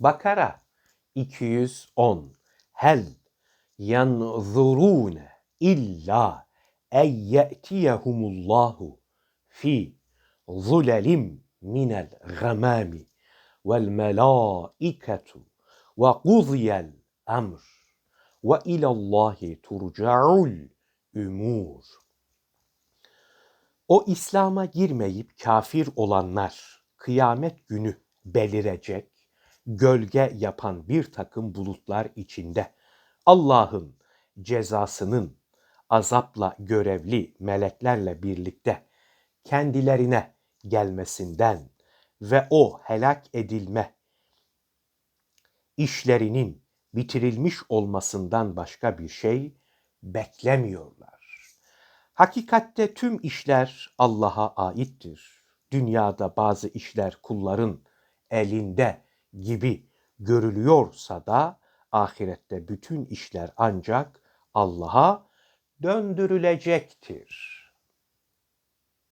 Bakara 210 Hel yanzurune illa en ye'tiyehumullahu fi zulelim minel gamami vel melaiketu ve kuziyel emr ve ilallahi turca'ul umur. O İslam'a girmeyip kafir olanlar kıyamet günü belirecek, gölge yapan bir takım bulutlar içinde Allah'ın cezasının azapla görevli meleklerle birlikte kendilerine gelmesinden ve o helak edilme işlerinin bitirilmiş olmasından başka bir şey beklemiyorlar. Hakikatte tüm işler Allah'a aittir. Dünyada bazı işler kulların elinde gibi görülüyorsa da ahirette bütün işler ancak Allah'a döndürülecektir.